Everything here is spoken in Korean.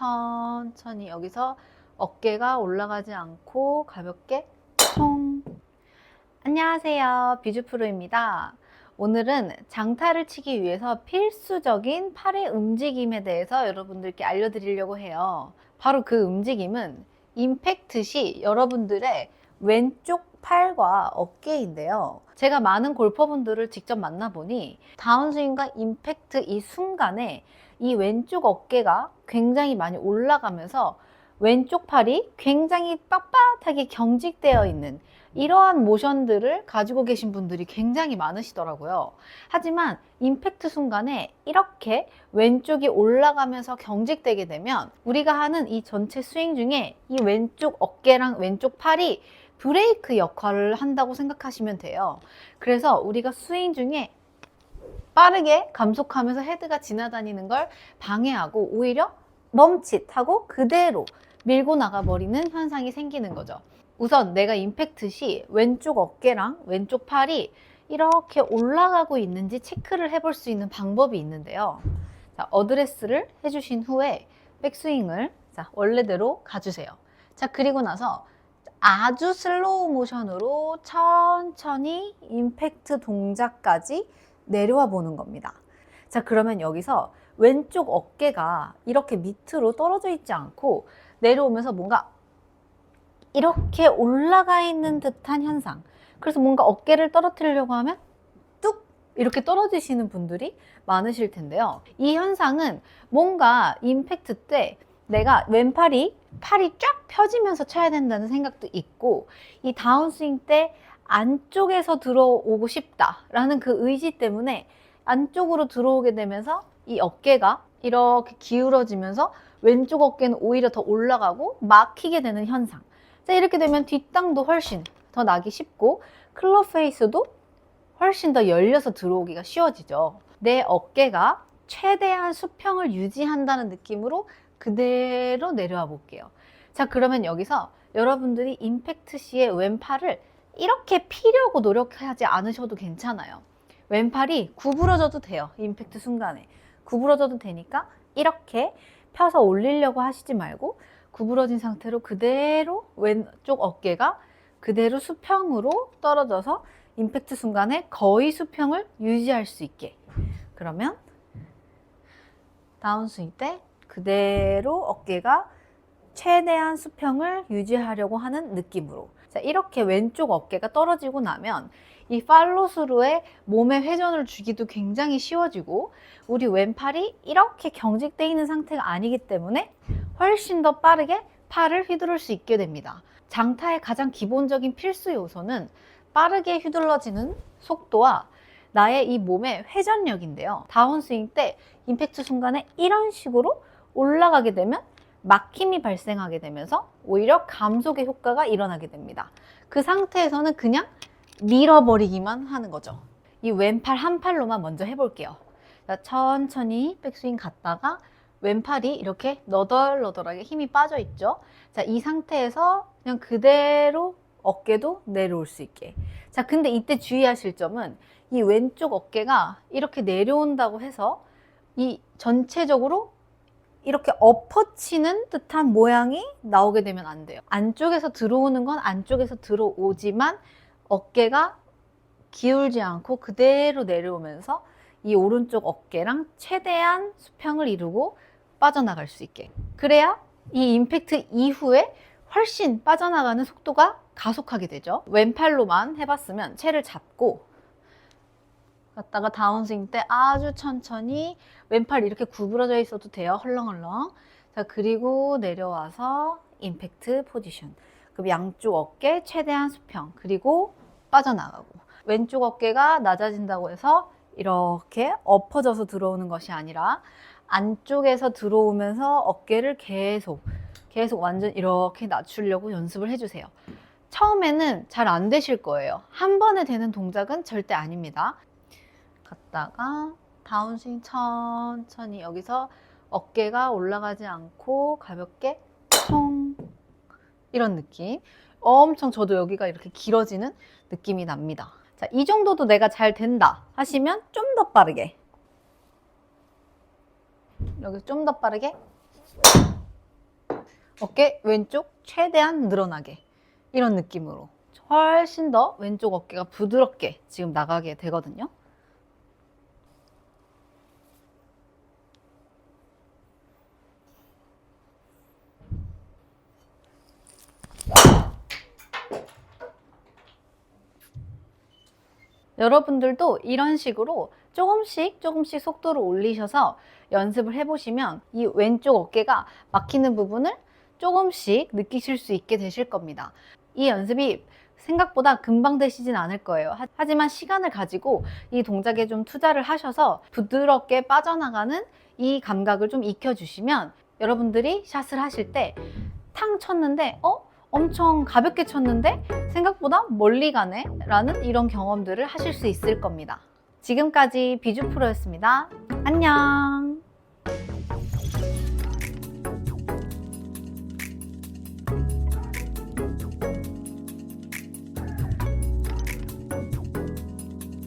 천천히 여기서 어깨가 올라가지 않고 가볍게 총. 안녕하세요. 뷰즈프로입니다. 오늘은 장타를 치기 위해서 필수적인 팔의 움직임에 대해서 여러분들께 알려드리려고 해요. 바로 그 움직임은 임팩트 시 여러분들의 왼쪽 팔과 어깨인데요. 제가 많은 골퍼분들을 직접 만나보니 다운스윙과 임팩트 이 순간에 이 왼쪽 어깨가 굉장히 많이 올라가면서 왼쪽 팔이 굉장히 빳빳하게 경직되어 있는 이러한 모션들을 가지고 계신 분들이 굉장히 많으시더라고요. 하지만 임팩트 순간에 이렇게 왼쪽이 올라가면서 경직되게 되면 우리가 하는 이 전체 스윙 중에 이 왼쪽 어깨랑 왼쪽 팔이 브레이크 역할을 한다고 생각하시면 돼요. 그래서 우리가 스윙 중에 빠르게 감속하면서 헤드가 지나다니는 걸 방해하고 오히려 멈칫하고 그대로 밀고 나가버리는 현상이 생기는 거죠. 우선 내가 임팩트 시 왼쪽 어깨랑 왼쪽 팔이 이렇게 올라가고 있는지 체크를 해볼 수 있는 방법이 있는데요. 자, 어드레스를 해주신 후에 백스윙을 자, 원래대로 가주세요. 자, 그리고 나서 아주 슬로우 모션으로 천천히 임팩트 동작까지 내려와 보는 겁니다. 자, 그러면 여기서 왼쪽 어깨가 이렇게 밑으로 떨어져 있지 않고 내려오면서 뭔가 이렇게 올라가 있는 듯한 현상. 그래서 뭔가 어깨를 떨어뜨리려고 하면 뚝 이렇게 떨어지시는 분들이 많으실 텐데요. 이 현상은 뭔가 임팩트 때 내가 왼팔이 팔이 쫙 펴지면서 쳐야 된다는 생각도 있고 이 다운스윙 때 안쪽에서 들어오고 싶다라는 그 의지 때문에 안쪽으로 들어오게 되면서 이 어깨가 이렇게 기울어지면서 왼쪽 어깨는 오히려 더 올라가고 막히게 되는 현상. 자, 이렇게 되면 뒷땅도 훨씬 더 나기 쉽고 클럽 페이스도 훨씬 더 열려서 들어오기가 쉬워지죠. 내 어깨가 최대한 수평을 유지한다는 느낌으로 그대로 내려와 볼게요. 자, 그러면 여기서 여러분들이 임팩트 시에 왼팔을 이렇게 피려고 노력하지 않으셔도 괜찮아요. 왼팔이 구부러져도 돼요. 임팩트 순간에. 구부러져도 되니까 이렇게 펴서 올리려고 하시지 말고 구부러진 상태로 그대로 왼쪽 어깨가 그대로 수평으로 떨어져서 임팩트 순간에 거의 수평을 유지할 수 있게. 그러면 다운스윙 때 그대로 어깨가 최대한 수평을 유지하려고 하는 느낌으로. 자, 이렇게 왼쪽 어깨가 떨어지고 나면 이 팔로스루에 몸에 회전을 주기도 굉장히 쉬워지고 우리 왼팔이 이렇게 경직되어 있는 상태가 아니기 때문에 훨씬 더 빠르게 팔을 휘두를 수 있게 됩니다. 장타의 가장 기본적인 필수 요소는 빠르게 휘둘러지는 속도와 나의 이 몸의 회전력인데요. 다운스윙 때 임팩트 순간에 이런 식으로 올라가게 되면 막힘이 발생하게 되면서 오히려 감속의 효과가 일어나게 됩니다. 그 상태에서는 그냥 밀어버리기만 하는 거죠. 이 왼팔 한 팔로만 먼저 해볼게요. 자, 천천히 백스윙 갔다가 왼팔이 이렇게 너덜너덜하게 힘이 빠져 있죠. 자, 이 상태에서 그냥 그대로 어깨도 내려올 수 있게. 자, 근데 이때 주의하실 점은 이 왼쪽 어깨가 이렇게 내려온다고 해서 이 전체적으로 이렇게 엎어치는 듯한 모양이 나오게 되면 안 돼요. 안쪽에서 들어오는 건 안쪽에서 들어오지만 어깨가 기울지 않고 그대로 내려오면서 이 오른쪽 어깨랑 최대한 수평을 이루고 빠져나갈 수 있게. 그래야 이 임팩트 이후에 훨씬 빠져나가는 속도가 가속하게 되죠. 왼팔로만 해봤으면 채를 잡고 갔다가 다운스윙 때 아주 천천히 왼팔 이렇게 구부러져 있어도 돼요. 헐렁헐렁. 자, 그리고 내려와서 임팩트 포지션. 그럼 양쪽 어깨 최대한 수평. 그리고 빠져나가고. 왼쪽 어깨가 낮아진다고 해서 이렇게 엎어져서 들어오는 것이 아니라 안쪽에서 들어오면서 어깨를 계속, 계속 완전 이렇게 낮추려고 연습을 해주세요. 처음에는 잘 안 되실 거예요. 한 번에 되는 동작은 절대 아닙니다. 갔다가 다운스윙 천천히 여기서 어깨가 올라가지 않고 가볍게 총 이런 느낌. 엄청 저도 여기가 이렇게 길어지는 느낌이 납니다. 자, 이 정도도 내가 잘 된다 하시면 좀 더 빠르게. 여기 좀 더 빠르게. 어깨 왼쪽 최대한 늘어나게. 이런 느낌으로. 훨씬 더 왼쪽 어깨가 부드럽게 지금 나가게 되거든요. 여러분들도 이런 식으로 조금씩 조금씩 속도를 올리셔서 연습을 해보시면 이 왼쪽 어깨가 막히는 부분을 조금씩 느끼실 수 있게 되실 겁니다. 이 연습이 생각보다 금방 되시진 않을 거예요. 하- 하지만 시간을 가지고 이 동작에 좀 투자를 하셔서 부드럽게 빠져나가는 이 감각을 좀 익혀주시면 여러분들이 샷을 하실 때 탕 쳤는데, 어? 엄청 가볍게 쳤는데 생각보다 멀리 가네? 라는 이런 경험들을 하실 수 있을 겁니다. 지금까지 비주 프로였습니다. 안녕!